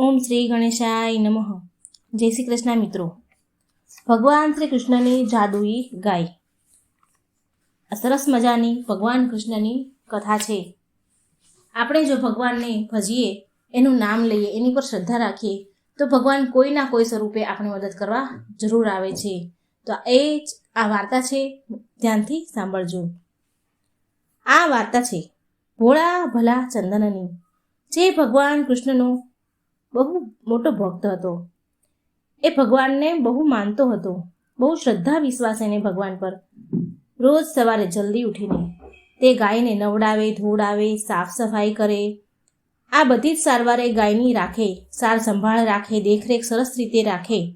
ઓમ શ્રી ગણેશાય નમઃ. જય શ્રી કૃષ્ણ મિત્રો. ભગવાન શ્રી કૃષ્ણની જાદુઈ ગાય. સરસ મજાની ભગવાન કૃષ્ણની કથા છે. આપણે જો ભગવાનને ભજીએ, એનું નામ લઈએ, એની પર શ્રદ્ધા રાખીએ, તો ભગવાન કોઈના કોઈ સ્વરૂપે આપણે મદદ કરવા જરૂર આવે છે. તો એ જ આ વાર્તા છે. ધ્યાનથી સાંભળજો. આ વાર્તા છે. ભોળા ભલા ચંદનની. જે ભગવાન કૃષ્ણનો બહુ મોટો ભક્ત હતો. એ ભગવાનને બહુ માનતો હતો. બહુ શ્રદ્ધા વિશ્વાસ એને ભગવાન પર. રોજ સવારે જલ્દી ઉઠીને તે ગાયને નવડાવે ધોડાવે સાફ સફાઈ કરે. આ બધી જ સારવારે ગાયની રાખે, સાર સંભાળ રાખે, દેખરેખ સરસ રીતે રાખે.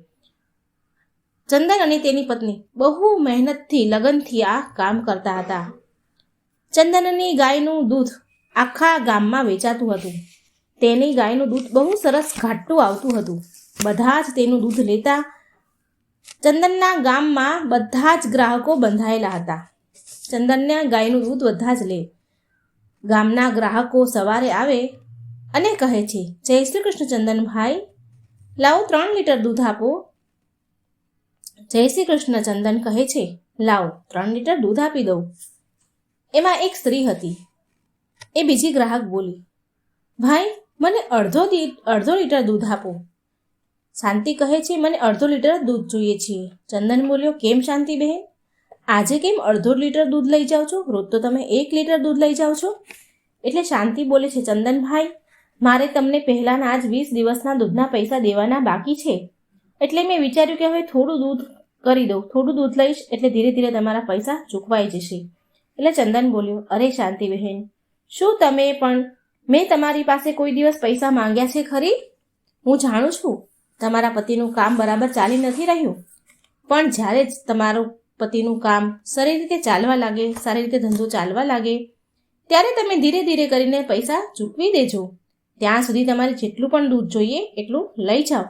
ચંદન અને તેની પત્ની બહુ મહેનતથી, લગનથી આ કામ કરતા હતા. ચંદનની ગાયનું દૂધ આખા ગામમાં વેચાતું હતું. તેની ગાયનું દૂધ બહુ સરસ ઘાટું આવતું હતું. બધા જ તેનું દૂધ લેતા ચંદનના ગામમાં બધા જ ગ્રાહકો બંધાયેલા હતા. ચંદનના ગાયનું દૂધ બધા જ લે. ગામના ગ્રાહકો સવારે આવે અને કહે છે, જય શ્રી કૃષ્ણ ચંદનભાઈ, લાવો ત્રણ લીટર દૂધ આપો. જય શ્રી કૃષ્ણ ચંદન કહે છે, લાવો, ત્રણ લીટર દૂધ આપી દઉં. એમાં એક સ્ત્રી હતી. એ બીજી ગ્રાહક બોલી, ભાઈ મને અડધો અડધો લીટર દૂધ આપો. શાંતિ કહે છે, મને અડધો લીટર દૂધ જોઈએ છે. ચંદન બોલ્યો, કેમ શાંતિ બહેન આજે કેમ અડધો લીટર દૂધ લઈ જાઓ છો? રોજ તો તમે એક લીટર દૂધ લઈ જાઓ છો. એટલે શાંતિ બોલે છે, ચંદનભાઈ, મારે તમને પહેલાંના આજ વીસ દિવસના દૂધના પૈસા દેવાના બાકી છે. એટલે મેં વિચાર્યું કે હવે થોડું દૂધ કરી દઉં. થોડું દૂધ લઈશ, એટલે ધીરે ધીરે તમારા પૈસા ચૂકવાઈ જશે. એટલે ચંદન બોલ્યો, અરે શાંતિ બહેન શું તમે પણ મેં તમારી પાસે કોઈ દિવસ પૈસા માંગ્યા છે ખરી? હું જાણું છું, તમારા પતિનું કામ બરાબર ચાલી નથી રહ્યું. પણ જ્યારે જ તમારું પતિનું કામ સારી રીતે ચાલવા લાગે, સારી રીતે ધંધો ચાલવા લાગે, ત્યારે તમે ધીરે ધીરે કરીને પૈસા ચૂકવી દેજો. ત્યાં સુધી તમારે જેટલું પણ દૂધ જોઈએ, એટલું લઈ જાઓ.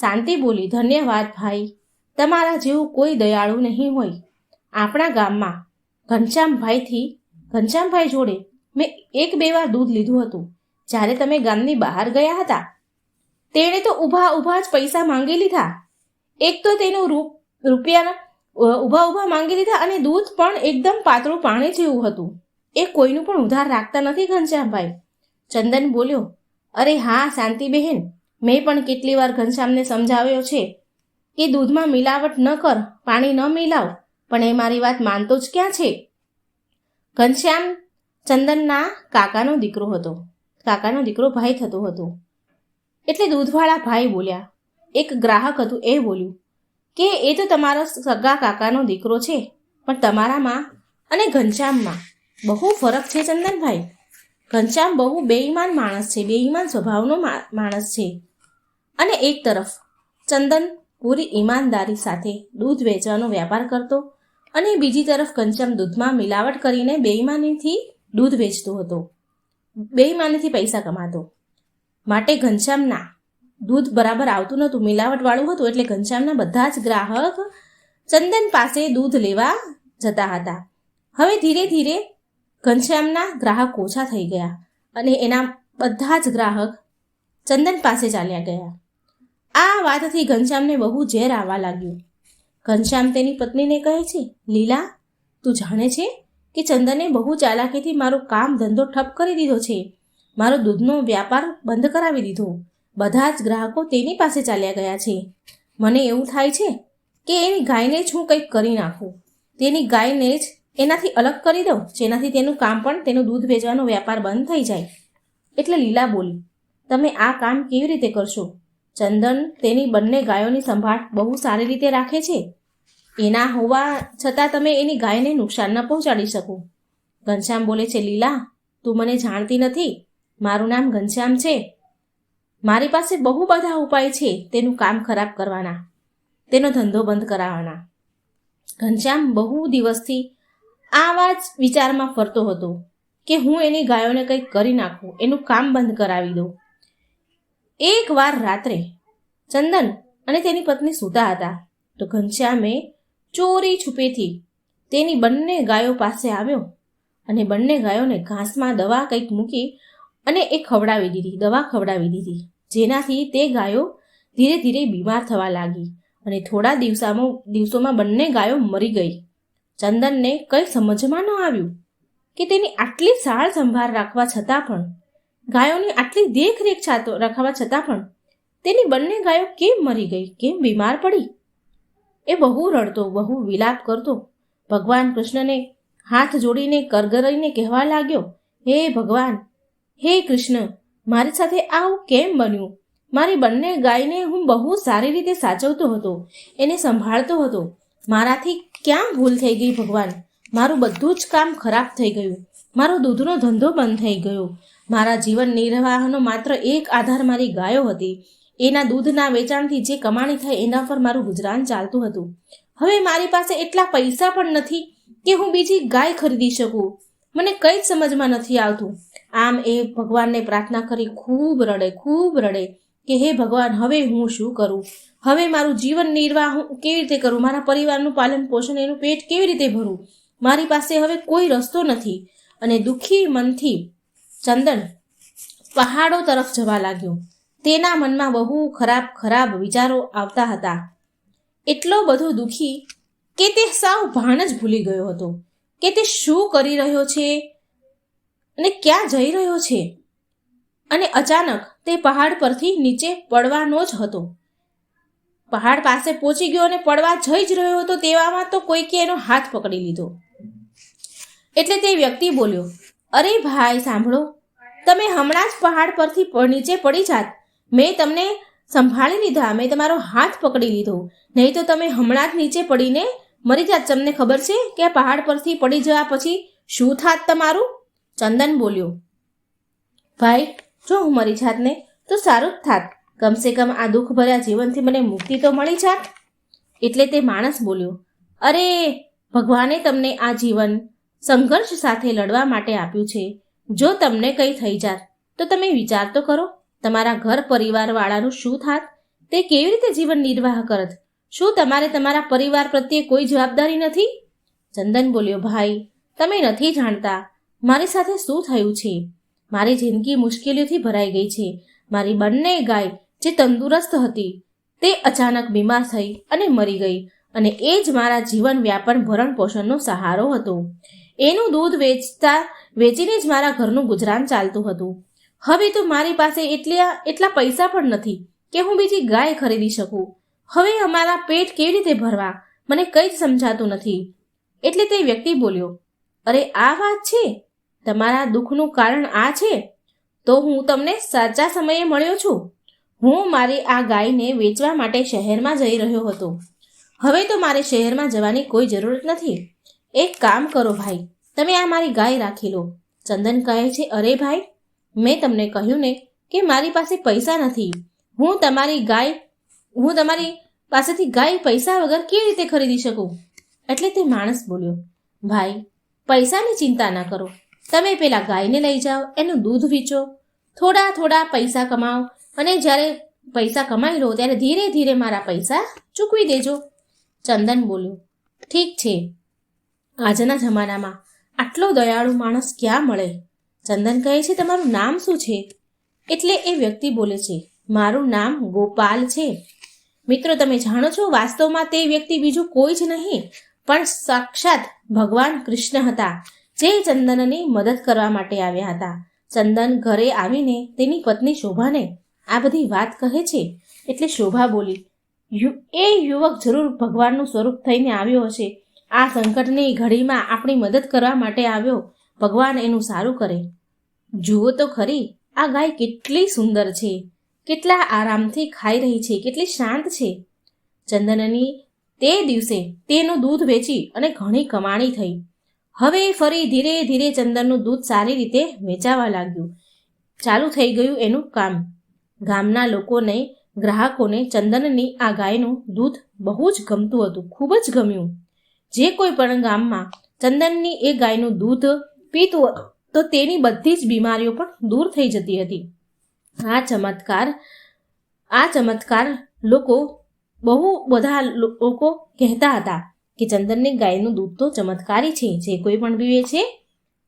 શાંતિ બોલી, ધન્યવાદ ભાઈ. તમારા જેવું કોઈ દયાળુ નહીં હોય. આપણા ગામમાં ઘનશ્યામભાઈથી ઘનશ્યામભાઈ જોડે મેં એક બે વાર દૂધ લીધું હતું. જ્યારે તમે ગામની બહાર ગયા હતા, તેણે તો ઊભા ઊભા જ પૈસા માંગી લીધા. એક તો તેનું રૂપ, રૂપિયાના ઊભા ઊભા માંગી લીધા અને દૂધ પણ એકદમ પાતળું પાણી જેવું હતું. એ કોઈનું પણ ઉધાર રાખતા નથી ઘનશ્યામભાઈ. ચંદન બોલ્યો, અરે હા, શાંતિ બહેન, મેં પણ કેટલી વાર ઘનશ્યામને સમજાવ્યો છે. કે દૂધમાં મિલાવટ ન કર, પાણી ન મિલાવ, પણ એ મારી વાત માનતો જ ક્યાં છે? ઘનશ્યામ ચંદનના કાકાનો દીકરો હતો. કાકાનો દીકરો ભાઈ થતો હતો. એટલે દૂધવાળા ભાઈ બોલ્યા. એક ગ્રાહક હતું, એ બોલ્યું, કે એ તો તમારો સગા કાકાનો દીકરો છે, પણ તમારામાં અને ઘનશ્યામમાં બહુ ફરક છે ચંદનભાઈ. ઘનશ્યામ બહુ બેઈમાન માણસ છે, બેઈમાન સ્વભાવનો માણસ છે. અને એક તરફ ચંદન પૂરી ઈમાનદારી સાથે દૂધ વેચવાનો વ્યાપાર કરતો અને બીજી તરફ ઘનશ્યામ દૂધમાં મિલાવટ કરીને બેઈમાનીથી દૂધ વેચતો હતો. બેઈમાનીથી પૈસા કમાતો. માટે ઘનશ્યામના દૂધ બરાબર આવતું નહોતું. મિલાવટવાળું હતું એટલે ઘનશ્યામના બધા જ ગ્રાહક ચંદન પાસે દૂધ લેવા જતા હતા. હવે ધીરે ધીરે ઘનશ્યામના ગ્રાહક ઓછા થઈ ગયા અને એના બધા જ ગ્રાહક ચંદન પાસે ચાલ્યા ગયા. આ વાતથી ઘનશ્યામને બહુ ઝેર આવવા લાગ્યું. ઘનશ્યામ તેની પત્નીને કહે છે, લીલા, તું જાણે છે કે ચંદને બહુ ચાલાકીથી મારું કામ ધંધો ઠપ કરી દીધો છે. મારો દૂધનો વ્યાપાર બંધ કરાવી દીધો. બધા જ ગ્રાહકો તેની પાસે ચાલ્યા ગયા છે. મને એવું થાય છે કે એની ગાયને જ હું કંઈક કરી નાખું. તેની ગાયને જ એનાથી અલગ કરી દઉં, જેનાથી તેનું કામ પણ તેનું દૂધ વેચવાનો વ્યાપાર બંધ થઈ જાય. એટલે લીલા બોલી, તમે આ કામ કેવી રીતે કરશો? ચંદન તેની બંને ગાયોની સંભાળ બહુ સારી રીતે રાખે છે. એના હોવા છતાં તમે એની ગાયને નુકસાન ન પહોંચાડી શકો. ઘનશ્યામ બોલે છે, લીલા, તું મને જાણતી નથી. મારું નામ ઘનશ્યામ છે. મારી પાસે બહુ બધા ઉપાય છે તેનું કામ ખરાબ કરવાના. તેનો ધંધો બંધ કરાવવાના. ઘનશ્યામ બહુ દિવસથી આવા જ વિચારમાં ફરતો હતો કે હું એની ગાયોને કંઈક કરી નાખું, એનું કામ બંધ કરાવી દઉં. એક વાર રાત્રે ચંદન અને તેની પત્ની સૂતા હતા તો ઘનશ્યામે ચોરી છુપેથી તેની બંને ગાયો પાસે આવ્યો અને બંને ગાયોને ઘાસમાં દવા કંઈક મૂકી અને એ ખવડાવી દીધી, દવા ખવડાવી દીધી. જેનાથી તે ગાયો ધીરે ધીરે બીમાર થવા લાગી અને થોડા દિવસામાં, દિવસોમાં બંને ગાયો મરી ગઈ. ચંદનને કંઈ સમજમાં ન આવ્યું કે તેની આટલી સાળ સંભાળ રાખવા છતાં પણ, ગાયોની આટલી દેખરેખ રાખવા છતાં પણ તેની બંને ગાયો કેમ મરી ગઈ, કેમ બીમાર પડી? એ બહુ રડતો, બહુ વિલાપ કરતો. ભગવાન કૃષ્ણને હાથ જોડીને કરગરીને કહેવા લાગ્યો, હે ભગવાન, હે કૃષ્ણ, મારી સાથે આવું કેમ બન્યું? મારી બંને ગાયને હું બહુ સારી રીતે સાચવતો હતો, એને સંભાળતો હતો. મારાથી ક્યાં ભૂલ થઈ ગઈ ભગવાન? મારું બધું જ કામ ખરાબ થઈ ગયું. મારો દૂધનો ધંધો બંધ થઈ ગયો. મારા જીવન નિર્વાહનો માત્ર એક આધાર મારી ગાયો હતી. એના દૂધના વેચાણથી જે કમાણી થાય એના પર મારું ગુજરાન ચાલતું હતું. હવે મારી પાસે એટલા પૈસા પણ નથી કે હું બીજી ગાય ખરીદી શકું. મને કંઈ જ સમજમાં નથી આવતું. આમ એ ભગવાનને પ્રાર્થના કરી ખૂબ રડે ખૂબ રડે કે, હે ભગવાન, હવે હું શું કરું? હવે મારું જીવન નિર્વાહ હું કેવી રીતે કરું? મારા પરિવારનું પાલન પોષણ એનું પેટ કેવી રીતે ભરું? મારી પાસે હવે કોઈ રસ્તો નથી. અને દુઃખી મનથી ચંદન પહાડો તરફ જવા લાગ્યો. તેના મનમાં બહુ ખરાબ ખરાબ વિચારો આવતા હતા. એટલો બધો દુઃખી કે તે સાવ ભાન જ ભૂલી ગયો હતો કે તે શું કરી રહ્યો છે અને ક્યાં જઈ રહ્યો છે. અને અચાનક તે પહાડ પરથી નીચે પડવાનો જ હતો. પહાડ પાસે પહોંચી ગયો અને પડવા જઈ જ રહ્યો હતો તેવામાં તો કોઈકે એનો હાથ પકડી લીધો. એટલે તે વ્યક્તિ બોલ્યો, અરે ભાઈ, સાંભળો, તમે હમણાં જ પહાડ પરથી નીચે પડી જાત. મેં તમને સંભાળી લીધા, મેં તમારો હાથ પકડી લીધો. નહીં તો તમે હમણાં જ નીચે પડીને મરી જાત. તમને ખબર છે કે આ પહાડ પરથી પડી જવા પછી શું થાત તમારું? ચંદન બોલ્યો, ભાઈ, જો હું મરી જાતને તો સારું જ થાત. કમસે કમ આ દુઃખ ભર્યા જીવનથી મને મુક્તિ તો મળી જાત. એટલે તે માણસ બોલ્યો, અરે, ભગવાને તમને આ જીવન સંઘર્ષ સાથે લડવા માટે આપ્યું છે. જો તમને કંઈ થઈ જાત, તો તમે વિચાર તો કરો. તમારા ઘર પરિવારવાળાનું શું થાત? તે કેવી રીતે જીવન નિર્વાહ કરત? શું તમારે તમારા પરિવાર પ્રત્યે કોઈ જવાબદારી નથી? ચંદન બોલ્યો, ભાઈ, તમે નથી જાણતા મારી સાથે શું થયું છે? મારી જિંદગી મુશ્કેલીઓથી ભરાઈ ગઈ છે. મારી બંને ગાય જે તંદુરસ્ત હતી, તે અચાનક બીમાર થઈ અને મરી ગઈ અને એ જ મારા જીવન વ્યાપન ભરણ પોષણનો સહારો હતો. એનું દૂધ વેચતા, વેચીને જ મારા ઘરનું ગુજરાન ચાલતું હતું. હવે તો મારી પાસે એટલા એટલા પૈસા પણ નથી કે હું બીજી ગાય ખરીદી શકું. હવે અમારા પેટ કેવી રીતે ભરવા? મને કંઈ જ સમજાતું નથી. એટલે તે વ્યક્તિ બોલ્યો, અરે, આ વાત છે? તમારા દુઃખનું કારણ આ છે? તો હું તમને સાચા સમયે મળ્યો છું. હું મારી આ ગાયને વેચવા માટે શહેરમાં જઈ રહ્યો હતો. હવે તો મારે શહેરમાં જવાની કોઈ જરૂરત નથી. એક કામ કરો ભાઈ, તમે આ મારી ગાય રાખી લો. ચંદન કહે છે, અરે ભાઈ મેં તમને કહ્યું ને કે મારી પાસે પૈસા નથી. હું તમારી ગાય, હું તમારી પાસેથી ગાય પૈસા વગર કેવી રીતે ખરીદી શકું? એટલે તે માણસ બોલ્યો, ભાઈ, પૈસાની ચિંતા ના કરો. તમે પેલા ગાયને લઈ જાઓ, એનું દૂધ વીચો. થોડા થોડા પૈસા કમાઓ અને જ્યારે પૈસા કમાઈ લો, ત્યારે ધીરે ધીરે મારા પૈસા ચૂકવી દેજો. ચંદન બોલ્યો, ઠીક છે. આજના જમાનામાં આટલો દયાળુ માણસ ક્યાં મળે? ચંદન કહે છે, તમારું નામ શું છે? એટલે એ વ્યક્તિ બોલે છે, મારું નામ ગોપાલ છે. મિત્રો, તમે જાણો છો, વાસ્તવમાં તે વ્યક્તિ બીજું કોઈ જ નહીં, પણ સાક્ષાત ભગવાન કૃષ્ણ હતા, જે ચંદનની મદદ કરવા માટે આવ્યા હતા. ચંદન ઘરે આવીને તેની પત્ની શોભાને આ બધી વાત કહે છે, એટલે શોભા બોલી એ યુવક જરૂર ભગવાનનું સ્વરૂપ થઈને આવ્યો હશે. આ સંકટની ઘડીમાં આપણી મદદ કરવા માટે આવ્યો. ભગવાન એનું સારું કરે. જુઓ તો ખરી, આ ગાય કેટલી સુંદર છે. કેટલા આરામથી ખાઈ રહી છે, કેટલી શાંત છે. ચંદનની તે દિવસે તેનું દૂધ વેચી અને ઘણી કમાણી થઈ. હવે ફરી ધીરે ધીરે ચંદનનું દૂધ સારી રીતે વેચાવા લાગ્યું. ચાલુ થઈ ગયું એનું કામ. ગામના લોકોને, ગ્રાહકોને ચંદનની આ ગાયનું દૂધ બહુ જ ગમતું હતું, ખૂબ જ ગમ્યું. જે કોઈ પણ ગામમાં ચંદનની એ ગાયનું દૂધ પીતું તો તેની બધી જ બીમારીઓ પણ દૂર થઈ જતી હતી. આ ચમત્કાર આ ચમત્કાર લોકો બહુ બધા લોકો કહેતા હતા કે ચંદનની ગાયનું દૂધ તો ચમત્કારી છે, જે કોઈ પણ પીવે છે,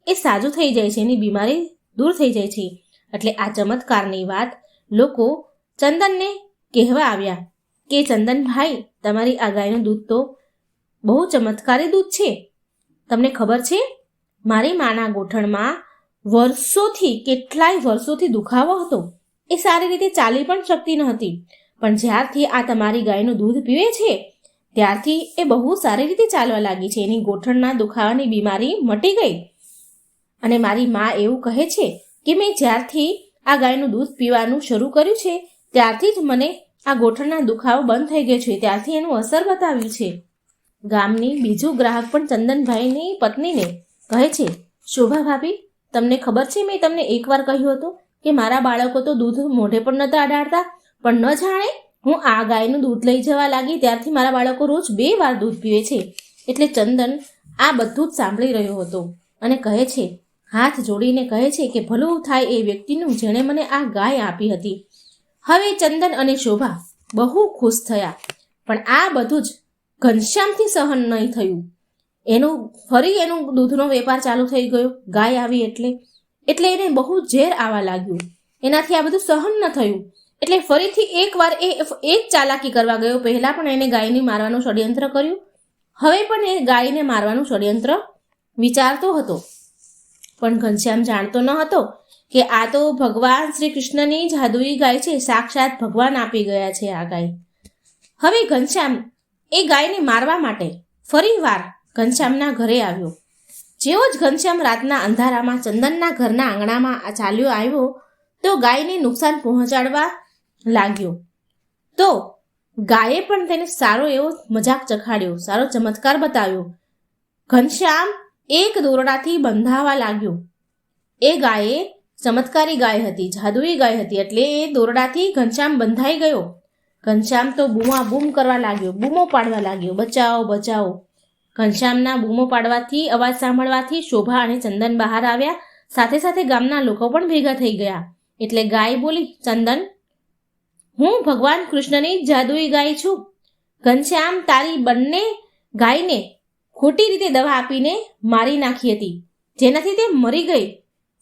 એ સાજું થઈ જાય છે, એની બીમારી દૂર થઈ જાય છે. એટલે આ ચમત્કારની વાત લોકો ચંદનને કહેવા આવ્યા કે, ચંદનભાઈ, તમારી આ ગાયનું દૂધ તો બહુ ચમત્કારી દૂધ છે. તમને ખબર છે? મારી માના ગોઠણમાં વર્ષોથી, કેટલાય વર્ષોથી દુખાવો હતો. એ સારી રીતે ચાલી પણ શકતી ન હતી. પણ જ્યારથી આ તમારી ગાયનું દૂધ પીવે છે, ત્યારથી એ બહુ સારી રીતે ચાલવા લાગી છે. એની ગોઠણના દુખાવાની બીમારી મટી ગઈ. અને મારી મા એવું કહે છે કે મેં જ્યારથી આ ગાયનું દૂધ પીવાનું શરૂ કર્યું છે, ત્યારથી જ મને આ ગોઠણના દુખાવો બંધ થઈ ગયો છે. ત્યારથી એનું અસર બતાવ્યું છે. ગામની બીજું ગ્રાહક પણ ચંદનભાઈની પત્નીને કહે છે, શોભા ભાભી, તમને ખબર છે મેં તમને એકવાર કહ્યું હતું કે મારા બાળકો તો દૂધ મોઢે પણ નતા અડાડતા પણ ન જાણે, હું આ ગાયનું દૂધ લઈ જવા લાગી, ત્યારથી મારા બાળકો રોજ બે વાર દૂધ પીવે છે. એટલે ચંદન આ બધું જ સાંભળી રહ્યો હતો અને કહે છે, હાથ જોડીને કહે છે કે ભલું થાય એ વ્યક્તિનું જેણે મને આ ગાય આપી હતી. હવે ચંદન અને શોભા બહુ ખુશ થયા, પણ આ બધું જ ઘનશ્યામથી સહન નહીં થયું. એનું, ફરી એનું દૂધનો વેપાર ચાલુ થઈ ગયો, ગાય આવી એટલે એટલે એને બહુ ઝેર આવવા લાગ્યું. એનાથી આ બધું સહન ન થયું. એટલે ફરીથી એકવાર એ એ જ ચાલાકી કરવા ગયો. પહેલાં પણ એને ગાયને મારવાનું ષડયંત્ર કર્યું. હવે પણ એ ગાયને મારવાનું ષડયંત્ર વિચારતો હતો. પણ ઘનશ્યામ જાણતો ન હતો કે આ તો ભગવાન શ્રી કૃષ્ણની જાદુઈ ગાય છે. સાક્ષાત ભગવાન આપી ગયા છે આ ગાય. હવે ઘનશ્યામ એ ગાયને મારવા માટે ફરીવાર ઘનશ્યામના ઘરે આવ્યો. જેવો જ ઘનશ્યામ રાતના અંધારામાં ચંદનના ઘરના આંગણામાં ચાલ્યો આવ્યો, તો ગાયને નુકસાન પહોંચાડવા લાગ્યો. તો ગાયે પણ તેને સારો એવો મજાક ચખાડ્યો, સારો ચમત્કાર બતાવ્યો. ઘનશ્યામ એક દોરડાથી બંધાવા લાગ્યો. એ ગાયે ચમત્કારી ગાય હતી, જાદુઈ ગાય હતી, એટલે એ દોરડાથી ઘનશ્યામ બંધાઈ ગયો. ઘનશ્યામ તો બૂમા બૂમ કરવા લાગ્યો, બૂમો પાડવા લાગ્યો, બચાવો બચાવો. ઘનશ્યામના બૂમો પાડવાથી, અવાજ સાંભળવાથી શોભા અને ચંદન બહાર આવ્યા. સાથે સાથે ગામના લોકો પણ ભેગા થઈ ગયા. એટલે ગાય બોલી, ચંદન, હું ભગવાન કૃષ્ણની જાદુઈ ગાય છું. ઘનશ્યામ તારી બંને ગાયને ખોટી રીતે દવા આપીને મારી નાખી હતી. જેનાથી તે મરી ગઈ.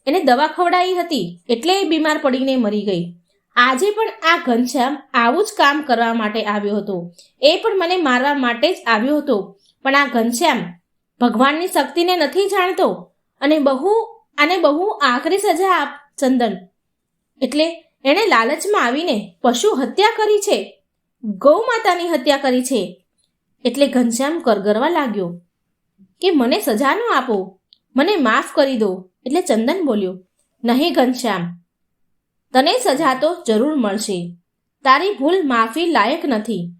એને દવા ખવડાવી હતી એટલે એ બીમાર પડીને મરી ગઈ. આજે પણ આ ઘનશ્યામ આવું જ કામ કરવા માટે આવ્યો હતો. એ પણ મને મારવા માટે જ આવ્યો હતો. પણ આ ઘનશ્યામ ભગવાનની શક્તિને નથી જાણતો અને બહુ, આને બહુ આકરી સજા આપ, ચંદન. એટલે એણે લાલચમાં આવીને પશુ હત્યા કરી છે. ગૌ માતાની હત્યા કરી છે. એટલે ઘનશ્યામ કરગરવા લાગ્યો. કે મને સજા ન આપો. મને માફ કરી દો. એટલે ચંદન બોલ્યો, નહીં ઘનશ્યામ તને સજા તો જરૂર મળશે. તારી ભૂલ માફી લાયક નથી.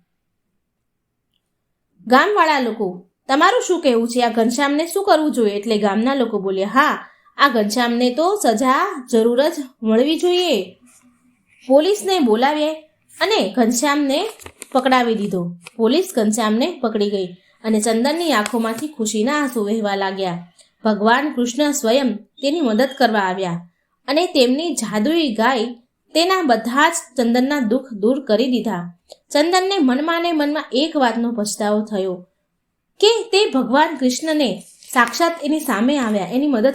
ગામવાળા લોકો, તમારું શું કહેવું છે? આ ઘનશ્યામને શું કરવું જોઈએ? એટલે ગામના લોકો બોલ્યા હા, આ ઘનશ્યામને તો સજા જરૂર જ મળવી જોઈએ. પોલીસને બોલાવીએ અને ઘનશ્યામને પકડાવી દીધો. પોલીસ ઘનશ્યામને પકડી ગઈ અને ચંદનની આંખોમાંથી ખુશીના આંસુ વહેવા લાગ્યા. ભગવાન કૃષ્ણ સ્વયં તેની મદદ કરવા આવ્યા અને તેમની જાદુઈ ગાય તેના બધા જ ચંદનના દુઃખ દૂર કરી દીધા. ચંદનને મનમાં ને મનમાં એક વાતનો પછતાવો થયો કે તે ભગવાન કૃષ્ણને સાક્ષાત એની સામે આવ્યા, એની મદદ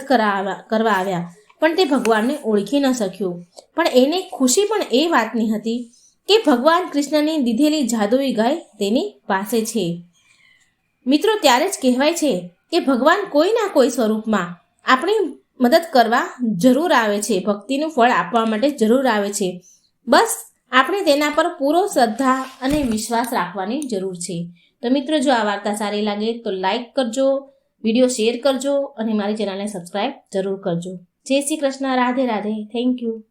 કરવા આવ્યા, પણ તે ભગવાનને ઓળખી ન શક્યો. પણ એને ખુશી પણ એ વાતની હતી કે ભગવાન કૃષ્ણની દીધેલી જાદુઈ ગાય તેની પાસે છે. મિત્રો, ત્યારે જ કહેવાય છે કે ભગવાન કોઈના કોઈ સ્વરૂપમાં આપણી મદદ કરવા જરૂર આવે છે. ભક્તિનું ફળ આપવા માટે જરૂર આવે છે. બસ આપણે તેના પર પૂરો શ્રદ્ધા અને વિશ્વાસ રાખવાની જરૂર છે. તો મિત્રો, જો આ વાર્તા સારી લાગે તો લાઈક કરજો વીડિયો શેર કરજો અને મારી ચેનલને સબસ્ક્રાઈબ જરૂર કરજો. જય શ્રી કૃષ્ણ. રાધે રાધે. Thank you